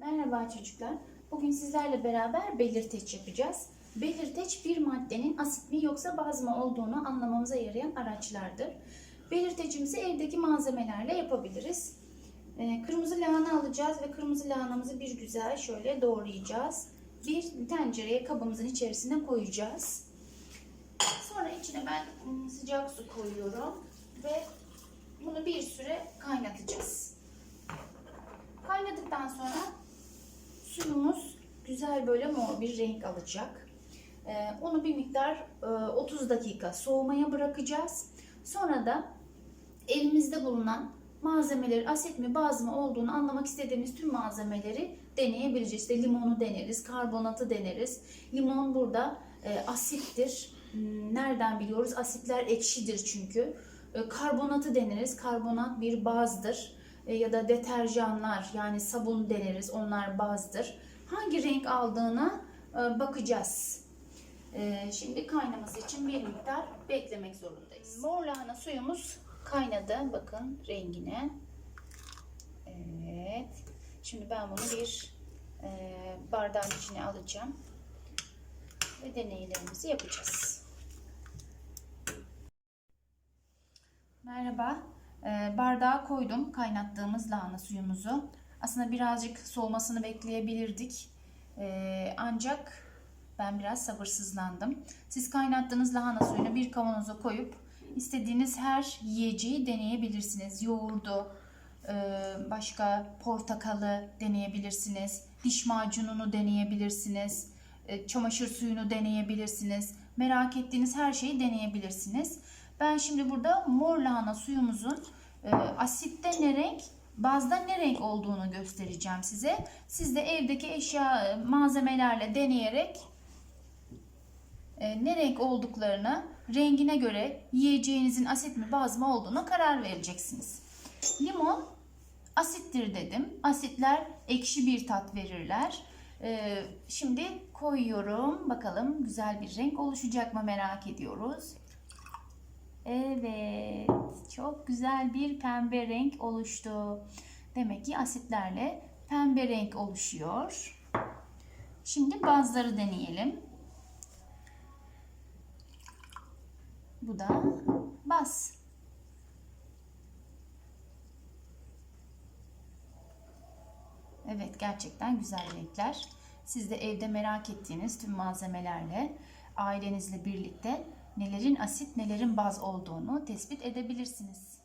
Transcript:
Merhaba çocuklar. Bugün sizlerle beraber belirteç yapacağız. Belirteç bir maddenin asit mi yoksa baz mı olduğunu anlamamıza yarayan araçlardır. Belirtecimizi evdeki malzemelerle yapabiliriz. Ee, Kırmızı lahana alacağız ve kırmızı lahanamızı bir güzel şöyle doğrayacağız. Bir tencereye kabımızın içerisine koyacağız. Sonra içine ben ım, sıcak su koyuyorum ve bunu bir süre kaynatacağız. Kaynadıktan sonra suyumuz güzel böyle mor bir renk alacak. Ee, onu bir miktar e, 30 dakika soğumaya bırakacağız. Sonra da elimizde bulunan malzemeleri asit mi baz mı olduğunu anlamak istediğimiz tüm malzemeleri deneyebileceğiz. İşte limonu deneriz, karbonatı deneriz. Limon burada e, asittir. Nereden biliyoruz? Asitler ekşidir çünkü. E, karbonatı deneriz. Karbonat bir bazdır. E, ya da deterjanlar yani sabun deneriz. Onlar bazdır. Hangi renk aldığına e, bakacağız. E, şimdi kaynaması için bir miktar beklemek zorundayız. Mor lahana suyumuz kaynadı. Bakın rengine. Evet. Şimdi ben bunu bir bardağın içine alacağım. Ve deneylerimizi yapacağız. Merhaba. Ee, bardağa koydum kaynattığımız lahana suyumuzu. Aslında birazcık soğumasını bekleyebilirdik. Ee, ancak ben biraz sabırsızlandım. Siz kaynattığınız lahana suyunu bir kavanoza koyup istediğiniz her yiyeceği deneyebilirsiniz. Yoğurdu, e, başka portakalı deneyebilirsiniz. Diş macununu deneyebilirsiniz. e, Çamaşır suyunu deneyebilirsiniz. Merak ettiğiniz her şeyi deneyebilirsiniz. Ben şimdi burada mor lahana suyumuzun e, asitte ne renk, bazda ne renk olduğunu göstereceğim size. Siz de evdeki eşya e, malzemelerle deneyerek e, ne renk olduklarını rengine göre yiyeceğinizin asit mi baz mı olduğuna karar vereceksiniz. Limon asittir dedim. Asitler ekşi bir tat verirler. E, şimdi koyuyorum. Bakalım güzel bir renk oluşacak mı merak ediyoruz. Evet, çok güzel bir pembe renk oluştu. Demek ki asitlerle pembe renk oluşuyor. Şimdi bazları deneyelim. Bu da baz. Evet, gerçekten güzel renkler. Siz de evde merak ettiğiniz tüm malzemelerle ailenizle birlikte nelerin asit nelerin baz olduğunu tespit edebilirsiniz.